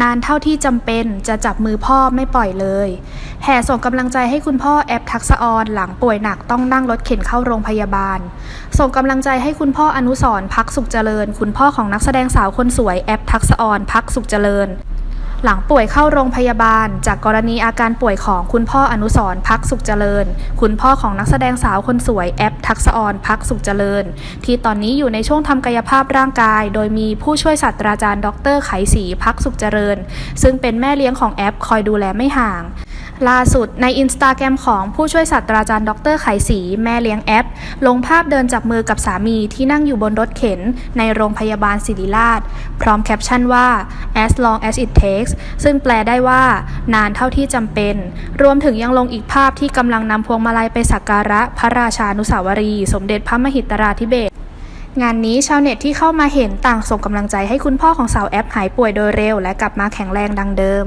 นานเท่าที่จำเป็นจะจับมือพ่อไม่ปล่อยเลย แห่ส่งกำลังใจให้คุณพ่อแอปทักษออนหลังป่วยหนักต้องนั่งรถเข็นเข้าโรงพยาบาล ส่งกำลังใจให้คุณพ่ออนุสรพักสุขเจริญ คุณพ่อของนักแสดงสาวคนสวยแอปทักษออนพักสุขเจริญ หลังป่วยเข้าโรงพยาบาล จากกรณีอาการป่วยของคุณพ่ออนุสรพักสุขเจริญ คุณพ่อของนักแสดงสาวคนสวยแอปทักษออนพักสุขเจริญ ที่ตอนนี้อยู่ในช่วงทำกายภาพร่างกาย โดยมีผู้ช่วยศาสตราจารย์ ดรไขศรีพักสุขเจริญ ซึ่งเป็นแม่เลี้ยงของแอปคอยดูแลไม่ห่าง ล่าสุดในอินสตาแกรมของผู้ช่วยศาสตราจารย์ดรไขศรีแม่เลี้ยงแอป ลงภาพเดินจับมือกับสามีที่นั่งอยู่บนรถเข็น ในโรงพยาบาลศิริราช พร้อมแคปชั่นว่า as long as it takes ซึ่งแปลได้ว่า นานเท่าที่จำเป็น รวมถึงยังลงอีกภาพที่กำลังนำพวงมาลัยไปสักการะพระราชานุสาวรีย์สมเด็จพระมหิตราธิเบศงานนี้ชาวเน็ตที่เข้ามาเห็นต่างส่งกำลังใจให้คุณพ่อของสาวแอปหายป่วยโดยเร็ว และกลับมาแข็งแรงดังเดิม